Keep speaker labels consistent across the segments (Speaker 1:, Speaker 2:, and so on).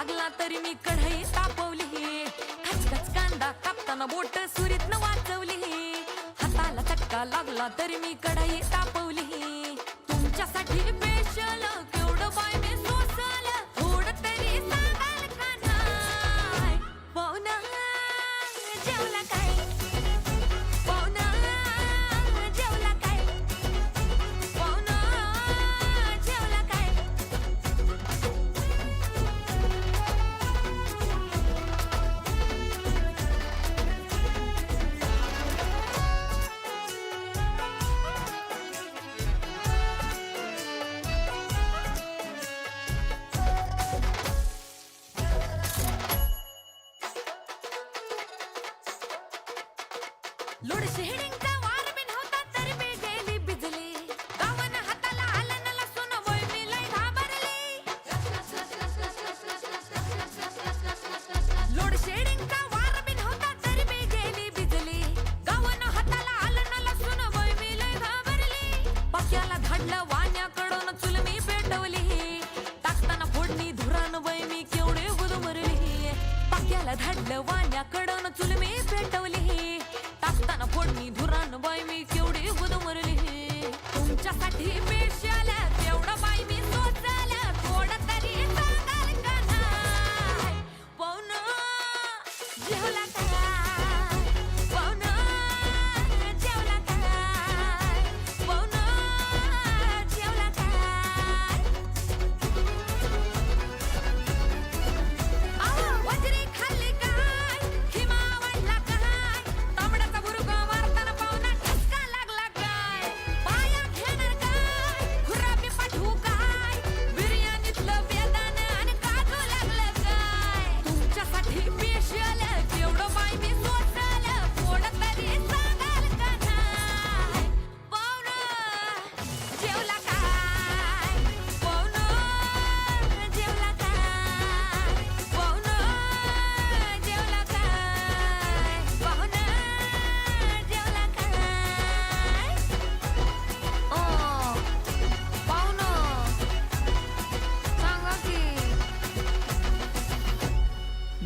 Speaker 1: लागला तरी मी कढई तापवली. खचखच कांदा कापताना बोट सुरीत न वाचवली. हाताला चटका लागला तरी मी कढई तापवली. तुमच्यासाठी स्पेशल केवढं बाय मी सोसल. थोडं तरी सांगाल का नाय पाहुणा हो जेवला काय? धडलं वाण्याकडून चुलमी पेटवली. बाई मी केवढी गुदमरली. तुमच्यासाठी मी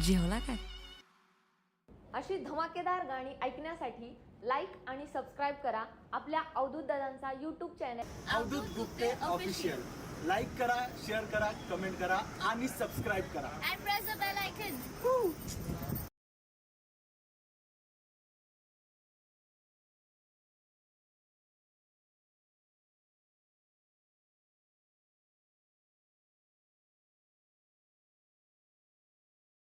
Speaker 1: जेवला काय?
Speaker 2: अशी धमाकेदार गाणी ऐकण्यासाठी लाईक आणि सबस्क्राईब करा आपल्या Avdhoot दादांचा YouTube channel
Speaker 3: Avdhoot Gupte official like करा शेअर करा कमेंट करा आणि सबस्क्राईब करा.